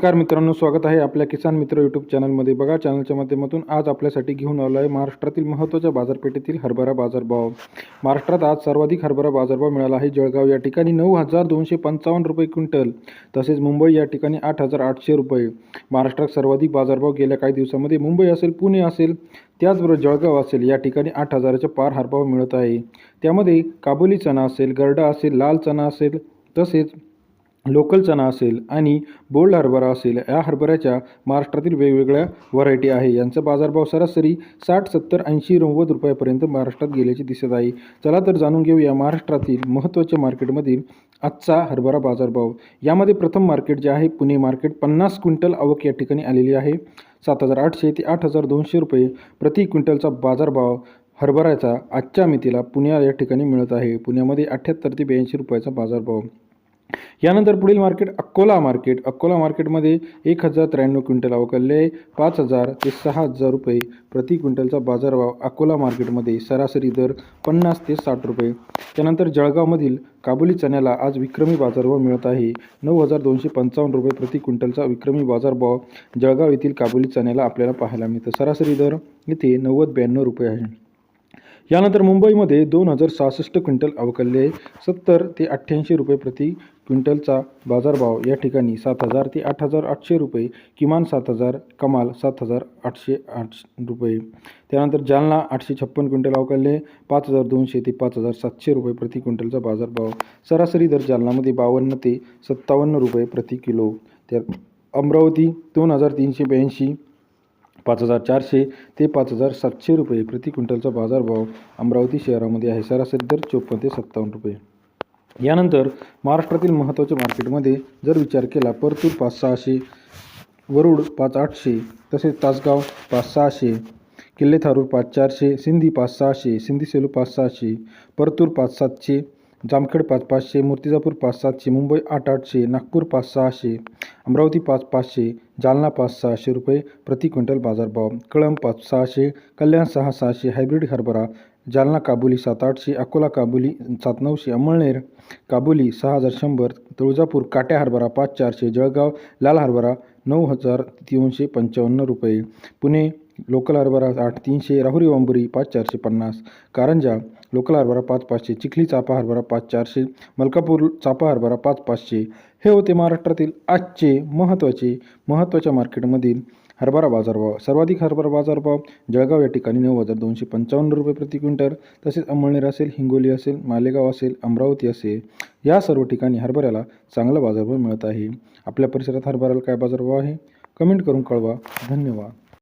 नमस्कार मित्रांनो स्वागत आहे आपल्या किसान मित्र यूट्यूब चॅनलमध्ये. बघा चॅनलच्या माध्यमातून आज आपल्यासाठी घेऊन आलो आहे महाराष्ट्रातील महत्त्वाच्या बाजारपेठेतील हरभरा बाजारभाव. महाराष्ट्रात आज सर्वाधिक हरभरा बाजारभाव मिळाला आहे. जळगाव या ठिकाणी नऊ हजार दोनशे पंचावन्न रुपये क्विंटल तसेच मुंबई या ठिकाणी आठ हजार आठशे रुपये. महाराष्ट्रात सर्वाधिक बाजारभाव गेल्या काही दिवसामध्ये मुंबई असेल पुणे असेल त्याचबरोबर जळगाव असेल या ठिकाणी आठ हजाराच्या पार हरभाव मिळत आहे. त्यामध्ये काबुली चणा असेल गरडा असेल लाल चणा असेल तसेच लोकल चणा असेल आणि बोल्ड हरभरा असेल या हरभऱ्याच्या महाराष्ट्रातील वेगवेगळ्या व्हरायटी आहे. यांचा बाजारभाव सरासरी साठ सत्तर ऐंशी नव्वद रुपयापर्यंत महाराष्ट्रात गेल्याचे दिसत आहे. चला तर जाणून घेऊया महाराष्ट्रातील महत्त्वाच्या मार्केटमधील आजचा हरभरा बाजारभाव. यामध्ये प्रथम मार्केट जे आहे पुणे मार्केट पन्नास क्विंटल आवक या ठिकाणी आलेली आहे. सात हजार आठशे ते आठ हजार दोनशे रुपये प्रति क्विंटलचा बाजारभाव हरभऱ्याचा आजच्या मितीला पुण्या या ठिकाणी मिळत आहे. पुण्यामध्ये अठ्ठ्याहत्तर ते ब्याऐंशी रुपयाचा बाजारभाव. यानंतर पुढील मार्केट अकोला मार्केट. अकोला मार्केटमध्ये एक हजार त्र्याण्णव क्विंटल अवकलले पाच हजार ते सहा हजार रुपये प्रति क्विंटलचा बाजारभाव अकोला मार्केटमध्ये सरासरी दर पन्नास ते साठ रुपये. त्यानंतर जळगावमधील काबुली चण्याला आज विक्रमी बाजारभाव मिळत आहे. नऊ हजार दोनशे पंचावन्न रुपये प्रति क्विंटलचा विक्रमी बाजारभाव जळगाव येथील काबुली चण्याला आपल्याला पाहायला मिळतं. सरासरी दर येथे नव्वद ब्याण्णव रुपये आहे. यानंतर मुंबईमध्ये दोन हजार सहासष्ट क्विंटल अवकलले सत्तर ते अठ्ठ्याऐंशी रुपये प्रति क्विंटलचा बाजारभाव. या ठिकाणी सात हजार ते आठ हजार आठशे रुपये किमान सात हजार कमाल सात हजार आठशे आठ रुपये. त्यानंतर जालना आठशे छप्पन क्विंटल अवकलले पाच हजार दोनशे ते पाच हजार सातशे रुपये प्रति क्विंटलचा बाजारभाव. सरासरी दर जालनामध्ये बावन्न ते सत्तावन्न रुपये प्रति किलो. त्या अमरावती दोन हजार तीनशे ब्याऐंशी पाच हजार चारशे ते पाच हजार सातशे रुपये. प्रति क्विंटलचा बाजारभाव अमरावती शहरामध्ये आहे. सरासरी दर चोपन्न ते सत्तावन्न रुपये. यानंतर महाराष्ट्रातील महत्त्वाच्या मार्केटमध्ये जर विचार केला परतूर पाच सहाशे वरुड पाच आठशे तसेच तासगाव पाच सहाशे किल्ले थारूर पाच चारशे सिंधी पाच सहाशे सिंधी सेलू पाच सहाशे परतूर पाच सातशे जामखेड पाच पाचशे मूर्तिजापूर पाच सातशे मुंबई आठ आठशे नागपूर पाच सहाशे अमरावती पाच पाचशे जालना पाच सहाशे रुपये प्रति क्विंटल बाजारभाव. कळंब पाच सहाशे कल्याण सहा सहाशे हायब्रिड हरभरा जालना काबुली सात आठशे अकोला काबुली सात नऊशे अमळनेर काबुली सहा हजार शंभर तुळजापूर काट्या हरभरा पाच चारशे जळगाव लाल हरभरा नऊ हजार तीनशे पंचावन्न रुपये पुणे लोकल हरभरा आठ तीनशे राहुरी वांबुरी पाच चारशे पन्नास कारंजा लोकल हरभरा पाच पाचशे चिखली चापा हरभरा पाच चारशे मलकापूर चापा हरभरा पाच पाचशे. हे होते महाराष्ट्रातील आजचे महत्त्वाचे महत्त्वाच्या मार्केटमधील हरभरा बाजारभाव. सर्वाधिक हरभरा बाजारभाव जळगाव या ठिकाणी नऊ हजार दोनशे पंचावन्न रुपये प्रति क्विंटल. तसेच अमळनेर असेल हिंगोली असेल मालेगाव असेल अमरावती असेल या सर्व ठिकाणी हरभऱ्याला चांगला बाजारभाव मिळत आहे. आपल्या परिसरात हरभऱ्याला काय बाजारभाव आहे? कमेंट करून कळवा. धन्यवाद.